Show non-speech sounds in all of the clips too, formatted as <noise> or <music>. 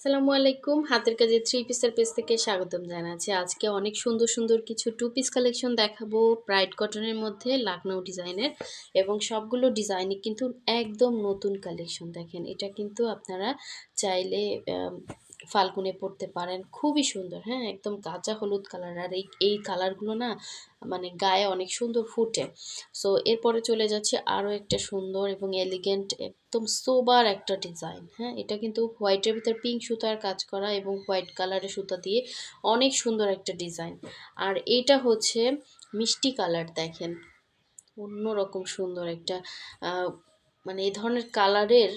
আসসালামু আলাইকুম। হাতের কাজে থ্রি পিসের পেজ থেকে স্বাগতম জানাচ্ছি। আজকে অনেক সুন্দর সুন্দর কিছু টু পিস কালেকশন দেখাবো। ব্রাইট কটনের মধ্যে লাকনৌ ডিজাইনের এবং সবগুলো ডিজাইনই কিন্তু একদম নতুন কালেকশন দেখেন। এটা কিন্তু আপনারা চাইলে ফাল্গুনে পড়তে পারেন। খুবই সুন্দর হ্যাঁ? একদম কাঁচা হলুদ কালার। আর এই এই কালারগুলো না মানে গায়ে অনেক সুন্দর ফুটে। সো এরপরে চলে যাচ্ছে আরও একটা সুন্দর এবং এলিগেন্ট একদম সোবার একটা ডিজাইন হ্যাঁ? এটা কিন্তু হোয়াইটের ভিতর পিঙ্ক সুতার কাজ করা এবং হোয়াইট কালারের সুতা দিয়ে অনেক সুন্দর একটা ডিজাইন আর এটা হচ্ছে মিষ্টি কালার, দেখেন। অন্যরকম সুন্দর একটা মানে এই ধরনের কালারের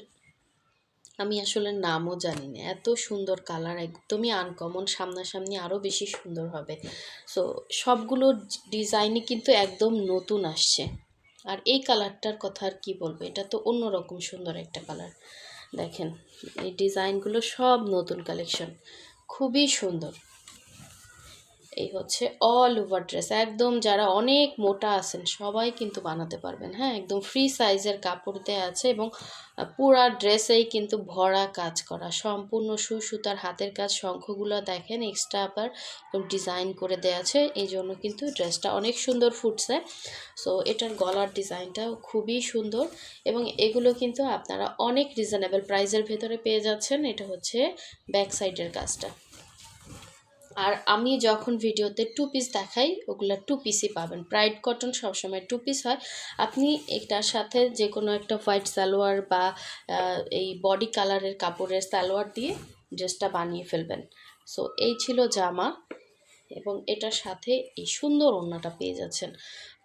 আমি আসলে নামও জানি না এত সুন্দর কালার একদমই আনকমন সামনাসামনি আরও বেশি সুন্দর হবে। সো সবগুলো ডিজাইনই কিন্তু একদম নতুন আসছে। আর এই কালারটার কথা আর কী বলব? এটা তো অন্যরকম সুন্দর একটা কালার দেখেন, এই ডিজাইনগুলো সব নতুন কালেকশন খুবই সুন্দর। এই হচ্ছে অল ওভার ড্রেস একদম যারা অনেক মোটা আছেন, সবাই কিন্তু বানাতে পারবেন। হ্যাঁ একদম ফ্রি সাইজের কাপড় দেওয়া আছে এবং পুরা ড্রেসেই কিন্তু ভরা কাজ করা। সম্পূর্ণ সু সুতার হাতের কাজ শঙ্খগুলো দেখেন এক্সট্রা আবার ডিজাইন করে দেওয়া আছে। এই জন্য কিন্তু ড্রেসটা অনেক সুন্দর ফুটছে। সো এটার গলার ডিজাইনটাও খুবই সুন্দর এবং এগুলো কিন্তু আপনারা অনেক রিজনেবল প্রাইসের ভেতরে পেয়ে যাচ্ছেন। এটা হচ্ছে ব্যাক সাইডের কাজটা। আর আমি যখন ভিডিওতে টু পিস দেখাই, ওগুলো টু পিসই পাবেন। প্রাইড কটন সবসময় টু পিস হয়। আপনি এটার সাথে যে কোনো একটা হোয়াইট সালোয়ার বা এই বডি কালারের কাপড়ের সালোয়ার দিয়ে ড্রেসটা বানিয়ে ফেলবেন। সো এই ছিল জামা এবং এটার সাথে এই সুন্দর ওড়নাটা পেয়ে যাচ্ছেন।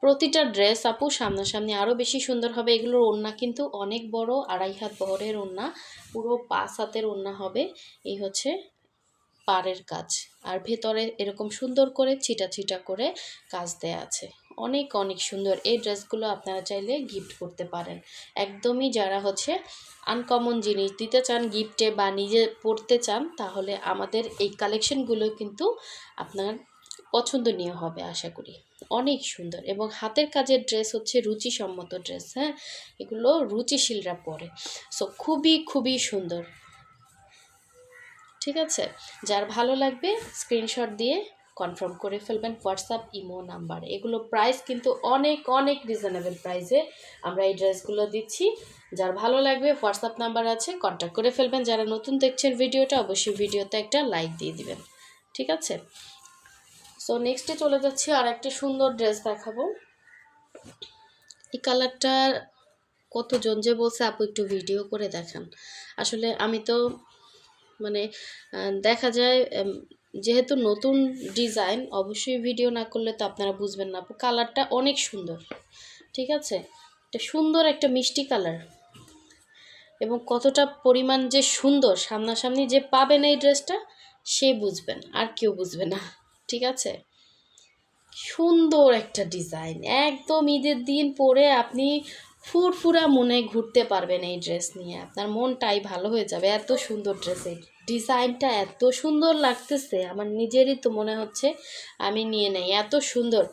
প্রতিটা ড্রেস আপু সামনাসামনি আরও বেশি সুন্দর হবে। এগুলোর ওড়না কিন্তু অনেক বড়, আড়াই হাত বহরের ওড়না। পুরো পাঁচ হাতের ওড়না হবে। এই হচ্ছে পাড়ের কাজ। আর ভেতরে এরকম সুন্দর করে ছিটা ছিটা করে কাজ দেয়া আছে। অনেক অনেক সুন্দর। এই ড্রেসগুলো আপনারা চাইলে গিফট করতে পারেন। একদমই যারা হচ্ছে আনকমন জিনিস দিতে চান গিফটে বা নিজে পড়তে চান, তাহলে আমাদের এই কালেকশনগুলো কিন্তু আপনার পছন্দ পছন্দনীয় হবে আশা করি। অনেক সুন্দর। এবং হাতের কাজের ড্রেস হচ্ছে রুচিসম্মত ড্রেস হ্যাঁ? এগুলো রুচিশীলরা পরে। সো খুবই খুবই সুন্দর। ঠিক আছে? যার ভালো লাগবে স্ক্রিনশট দিয়ে কনফার্ম করে ফেলবেন হোয়াটসঅ্যাপ ইমো নাম্বার এগুলো প্রাইস কিন্তু অনেক অনেক রিজনেবল প্রাইসে আমরা এই ড্রেসগুলো দিচ্ছি। যার ভালো লাগবে হোয়াটসঅ্যাপ নাম্বার আছে কন্ট্যাক্ট করে ফেলবেন। যারা নতুন দেখছেন ভিডিওটা, অবশ্যই ভিডিওতে একটা লাইক দিয়ে দিবেন। ঠিক আছে? সো নেক্সটে চলে যাচ্ছি আর একটা সুন্দর ড্রেস দেখাবো। এই কালারটা কতজন যে বলছে, আপু একটু ভিডিও করে দেখান। আসলে আমি তো মানে দেখা যায় যেহেতু নতুন ডিজাইন, অবশ্যই ভিডিও না করলে তো আপনারা বুঝবেন না। কালারটা অনেক সুন্দর, ঠিক আছে? এটা সুন্দর একটা মিষ্টি কালার। এবং কতটা পরিমাণ যে সুন্দর, সামনাসামনি যে পাবেন এই ড্রেসটা, সে বুঝবেন, আর কেউ বুঝবে না, ঠিক আছে? সুন্দর একটা ডিজাইন, একদম ঈদের দিন পরে আপনি ফুরফুরা মনে ঘুরতে পারবেন এই ড্রেস নিয়ে। আপনার মনটাই ভালো হয়ে যাবে। এত সুন্দর ড্রেসে ডিজাইনটা এত সুন্দর লাগতেছে। আমার নিজেরই তো মনে হচ্ছে আমি নিয়ে নেই। এত সুন্দর।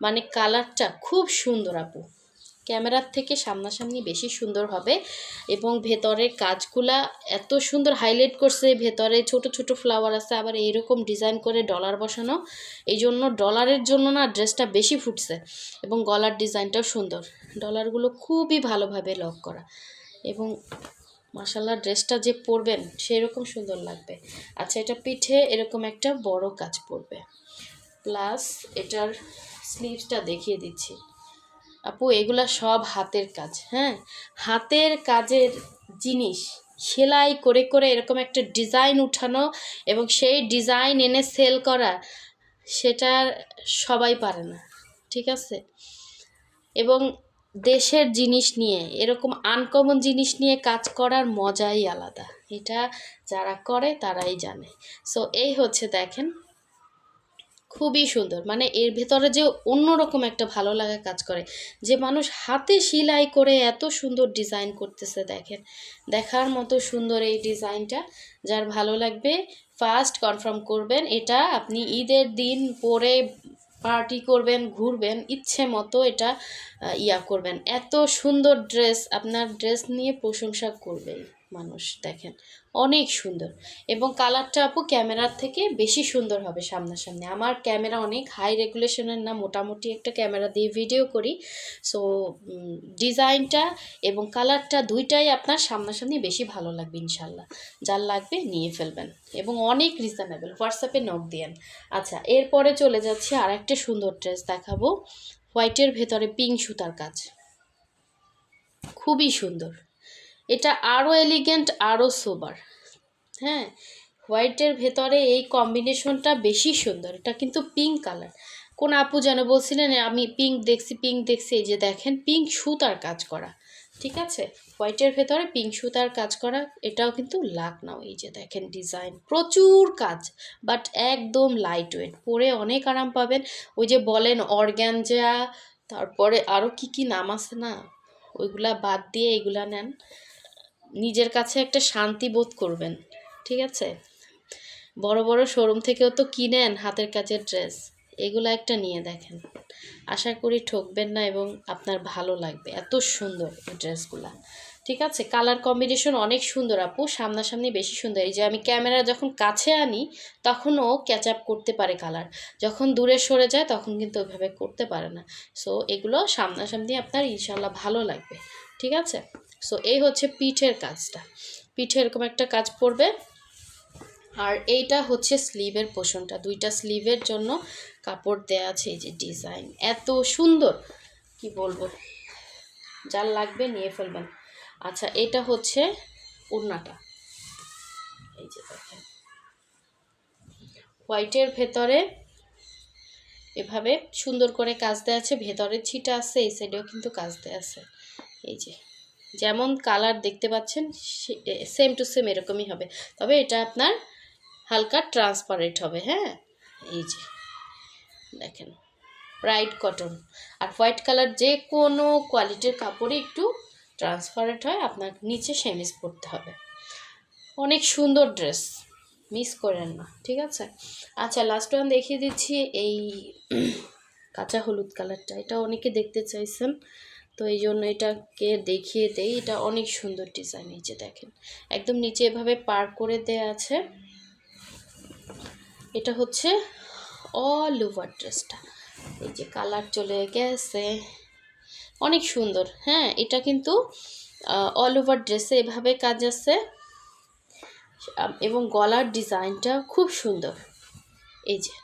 মানে কালারটা খুব সুন্দর আপু। ক্যামেরার থেকে সামনাসামনি বেশি সুন্দর হবে এবং ভেতরের কাজগুলা এত সুন্দর হাইলাইট করছে, ভেতরে ছোট ছোট ফ্লাওয়ার আছে, আবার এইরকম ডিজাইন করে ডলার বসানো। এই জন্য ডলারের জন্য না ড্রেসটা বেশি ফুটছে এবং গলার ডিজাইনটাও সুন্দর। ডলারগুলো খুবই ভালোভাবে লক করা এবং মাসাল্লাহ ড্রেসটা যে পরবেন সেই রকম সুন্দর লাগবে। আচ্ছা এটা পিঠে এরকম একটা বড় কাজ পড়বে প্লাস এটার স্লিভসটা দেখিয়ে দিচ্ছি। আপু, এগুলা সব হাতের কাজ হ্যাঁ? হাতের কাজের জিনিস, সেলাই করে করে এরকম একটা ডিজাইন উঠানো এবং সেই ডিজাইন এনে সেল করা, সেটা সবাই পারে না, ঠিক আছে? এবং দেশের জিনিস নিয়ে, এরকম আনকমন জিনিস নিয়ে কাজ করার মজাই আলাদা, এটা যারা করে তারাই জানে। সো এই হচ্ছে দেখেন খুবই সুন্দর। মানে এর ভেতরে যে অন্যরকম একটা ভালো লাগা কাজ করে। যে মানুষ হাতে সেলাই করে এত সুন্দর ডিজাইন করতেছে, দেখেন। দেখার মতো সুন্দর এই ডিজাইনটা যার ভালো লাগবে ফার্স্ট কনফার্ম করবেন, এটা আপনি ঈদের দিন পরে পার্টি করবেন, ঘুরবেন, ইচ্ছে মতো এটা ইয়া করবেন। এত সুন্দর ড্রেস আপনার ড্রেস নিয়ে প্রশংসা করবেই মানুষ, দেখেন। অনেক সুন্দর। এবং কালারটা আপু ক্যামেরার থেকে বেশি সুন্দর হবে সামনাসামনি। আমার ক্যামেরা অনেক হাই রেগুলেশনের না, মোটামুটি একটা ক্যামেরা দিয়ে ভিডিও করি। সো ডিজাইনটা এবং কালারটা দুইটাই আপনার সামনাসামনি বেশি ভালো লাগবে ইনশাল্লাহ যার লাগবে নিয়ে ফেলবেন। এবং অনেক রিজনেবল হোয়াটসঅ্যাপে নক দিয়েন। আচ্ছা এরপরে চলে যাচ্ছি আর একটা সুন্দর ড্রেস দেখাবো। হোয়াইটের ভেতরে পিঙ্ক সুতার কাজ। খুবই সুন্দর। এটা আরও এলিগেন্ট আরও সোবার হ্যাঁ হোয়াইটের ভেতরে এই কম্বিনেশনটা বেশি সুন্দর। এটা কিন্তু পিঙ্ক কালার কোন আপু যেন বলছিলেন, আমি পিঙ্ক দেখছি পিঙ্ক দেখছি, এই যে দেখেন পিঙ্ক সুতার কাজ করা। ঠিক আছে? হোয়াইটের ভেতরে পিঙ্ক সুতার কাজ করা, এটাও কিন্তু লাক নাও এই যে দেখেন ডিজাইন প্রচুর কাজ। বাট একদম লাইট ওয়েট পরে অনেক আরাম পাবেন। ওই যে বলেন অর্গ্যানজা তারপরে আরও কি কি নাম আছে না? ওইগুলা বাদ দিয়ে এগুলা নেন। নিজের কাছে একটা শান্তি বোধ করবেন, ঠিক আছে? বড় বড় শোরুম থেকেও তো কিনেন হাতের কাজের ড্রেস এগুলো একটা নিয়ে দেখেন। আশা করি ঠকবেন না এবং আপনার ভালো লাগবে, এত সুন্দর এই ড্রেসগুলা ঠিক আছে? কালার কম্বিনেশন অনেক সুন্দর আপু, সামনাসামনি বেশি সুন্দর। এই যে আমি ক্যামেরা যখন কাছে আনি তখনও ক্যাচ আপ করতে পারে কালার যখন দূরে সরে যায়, তখন কিন্তু ওইভাবে করতে পারে না। সো এগুলো সামনাসামনি আপনার ইনশাল্লাহ ভালো লাগবে, ঠিক আছে? সো এই হচ্ছে পিঠের কাজটা। পিঠে এরকম একটা কাজ পড়বে। আর এইটা হচ্ছে স্লিভের পোষণটা। দুইটা স্লিভের জন্য কাপড় দেয়া আছে, এই যে ডিজাইন। এত সুন্দর! কি বলব? যার লাগবে নিয়ে ফেলবেন। আচ্ছা এটা হচ্ছে ওড়নাটা এই যে দেখেন। হোয়াইটের ভেতরে এভাবে সুন্দর করে কাজ দেওয়া আছে। ভেতরে ছিটা আছে, এই সাইডেও কিন্তু কাজ দেওয়া আছে। এই যে। যেমন কালার দেখতে পাচ্ছেন সেম টু সেম এরকমই হবে। তবে এটা আপনার হালকা ট্রান্সপারেন্ট হবে হ্যাঁ? এই যে, দেখেন ব্রাইট কটন আর হোয়াইট কালার যে কোনো কোয়ালিটির কাপড়ে একটু ট্রান্সপারেন্ট হয়, আপনার নিচে সেমিস পরতে হবে। অনেক সুন্দর ড্রেস মিস করেন না, ঠিক আছে? আচ্ছা লাস্ট ওয়ান দেখিয়ে দিচ্ছি, এই <clears throat> কাঁচা হলুদ কালারটা এটা অনেকে দেখতে চাইছেন। তো এই জন্য এটাকে দেখিয়ে দেই। এটা অনেক সুন্দর ডিজাইন যে দেখেন। একদম নিচে এভাবে পার করে দেয়া আছে। এটা হচ্ছে অল ওভার ড্রেসটা এই যে কালার চলে গেছে। অনেক সুন্দর। হ্যাঁ এটা কিন্তু অল ওভার ড্রেসে এভাবে কাজ আছে। এবং গলার ডিজাইনটা খুব সুন্দর। এই যে।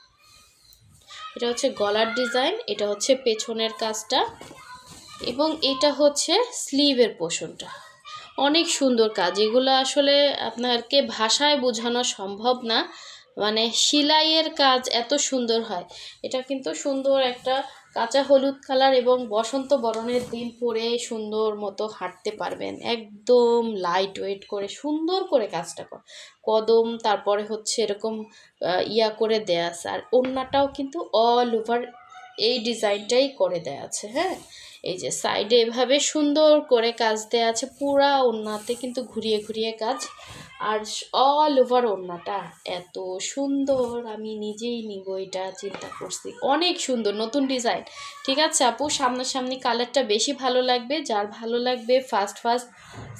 এটা হচ্ছে গলার ডিজাইন। এটা হচ্ছে পেছনের কাজটা। এবং এটা হচ্ছে স্লিভের পোষণটা। অনেক সুন্দর কাজ। এগুলো আসলে আপনাকে ভাষায় বোঝানো সম্ভব না। মানে সেলাইয়ের কাজ এত সুন্দর হয়। এটা কিন্তু সুন্দর একটা কাঁচা হলুদ কালার এবং বসন্ত বরণের দিন পরে সুন্দর মতো হাঁটতে পারবেন। একদম লাইট ওয়েট করে সুন্দর করে কাজটা কর। কদম, তারপরে হচ্ছে এরকম ইয়া করে দেয়া আর ওড়নাটাও কিন্তু অল ওভার এই ডিজাইনটাই করে দেয়া আছে হ্যাঁ? এই যে সাইডে এভাবে সুন্দর করে কাজ দেওয়া আছে, পুরা ওড়নাতে কিন্তু ঘুরিয়ে ঘুরিয়ে কাজ। আর অল ওভার ওড়নাটা, এত সুন্দর, আমি নিজেই নিব এটা, চিন্তা করছি। অনেক সুন্দর, নতুন ডিজাইন, ঠিক আছে আপু? সামনাসামনি কালারটা বেশি ভালো লাগবে, যার ভালো লাগবে ফার্স্ট ফার্স্ট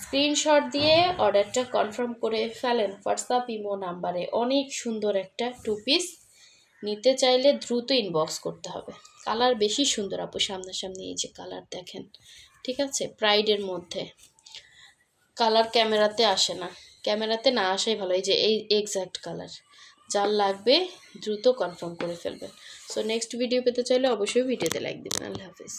স্ক্রিনশট দিয়ে অর্ডারটা কনফার্ম করে ফেলেন হোয়াটসঅ্যাপ ইমো নাম্বারে অনেক সুন্দর একটা টু পিস নিতে চাইলে দ্রুত ইনবক্স করতে হবে। কালার বেশি সুন্দর আপু, সামনাসামনি এই যে কালার দেখেন, ঠিক আছে? প্রাইডের মধ্যে। কালার ক্যামেরাতে আসে না। ক্যামেরাতে না আসাই ভালো, এই যে এই এক্স্যাক্ট কালার যার লাগবে দ্রুত কনফার্ম করে ফেলবেন। সো নেক্সট ভিডিও পেতে চাইলে অবশ্যই ভিডিওতে লাইক দেবেন। আল্লাহ হাফিজ।